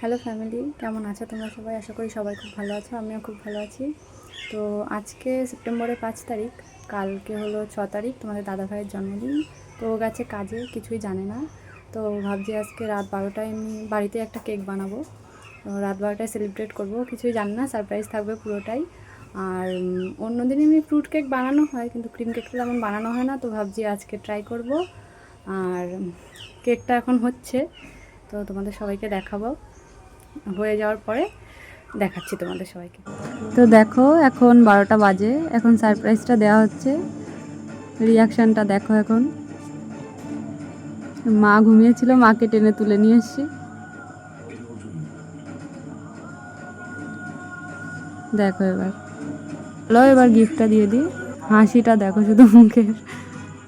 Hello family কেমন আছো তোমরা সবাই? আশা করি সবাই খুব ভালো আছো। আমিও খুব ভালো আছি। তো আজকে সেপ্টেম্বরের পাঁচ তারিখ। কালকে হলো ছ তারিখ, তোমাদের দাদা ভাইয়ের জন্মদিন। তো ও গেছে কাজে, কিছুই জানে না। তো ভাবছি আজকে রাত বারোটায় আমি বাড়িতে একটা কেক বানাবো। রাত বারোটায় সেলিব্রেট করব। কিছুই জানি না সারপ্রাইজ থাকবে পুরোটাই। আর অন্য অন্যদিন এমনি ফ্রুট কেক বানানো হয়, কিন্তু ক্রিম কেকটা তেমন বানানো হয় না। তো ভাবছি আজকে ট্রাই করব। আর কেকটা এখন হচ্ছে। তো তোমাদের সবাইকে দেখাবো। হয়ে যাওয়ার পরে দেখাচ্ছি তোমাদের সবাইকে। তো দেখো, এখন বারোটা বাজে। এখন সারপ্রাইজটা দেওয়া হচ্ছে। রিয়াকশানটা দেখো এখন। মা ঘুমিয়েছিল, মাকে টেনে তুলে নিয়ে এসছি। দেখো এবার। চলো এবার গিফটটা দিয়ে দিই। হাসিটা দেখো শুধু মুখের।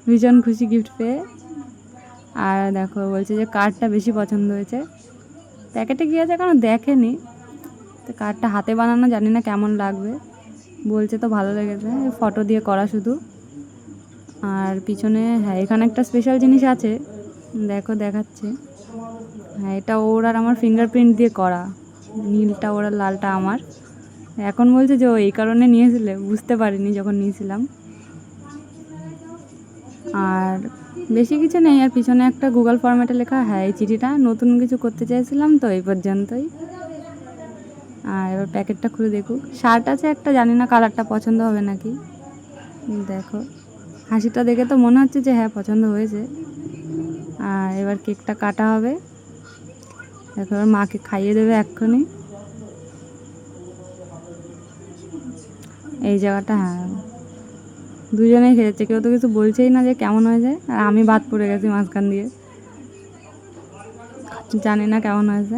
ভীষণ খুশি গিফট পেয়ে। আর দেখো, বলছে যে কার্ডটা বেশি পছন্দ হয়েছে। প্যাকেটে গিয়ে আছে? কারণ দেখেনি। তো কার্ডটা হাতে বানানো, জানি না কেমন লাগবে। বলছে তো ভালো লেগেছে। ফটো দিয়ে করা শুধু। আর পিছনে হ্যাঁ এখানে একটা স্পেশাল জিনিস আছে। দেখো, দেখাচ্ছে। হ্যাঁ এটা ওর আর আমার ফিঙ্গারপ্রিন্ট দিয়ে করা। নীলটা ওর আর লালটা আমার। এখন বলছে যে ও এই কারণে নিয়েছিলে। বুঝতে পারিনি যখন নিয়েছিলাম। আর বেশি কিছু নেই, আর পিছনে একটা গুগল ফরম্যাটে লেখা হ্যাঁ এই চিঠিটা নতুন কিছু করতে চাইছিলাম, তো এই পর্যন্তই। আর এবার প্যাকেটটা খুলে দেখুক। শার্ট আছে একটা, জানি না কালারটা পছন্দ হবে নাকি। দেখো, হাসিটা দেখে তো মনে হচ্ছে যে হ্যাঁ পছন্দ হয়েছে। আর এবার কেকটা কাটা হবে। দেখো, এবার মাকে খাইয়ে দেবে এক্ষুনি। এই জায়গাটা হ্যাঁ। দুজনেই খেয়েছে, কেউ তো কিছু বলছেই না যে কেমন হয়েছে আর আমি বাদ পড়ে গেছি মাঝখান দিয়ে। জানি না কেমন হয়েছে।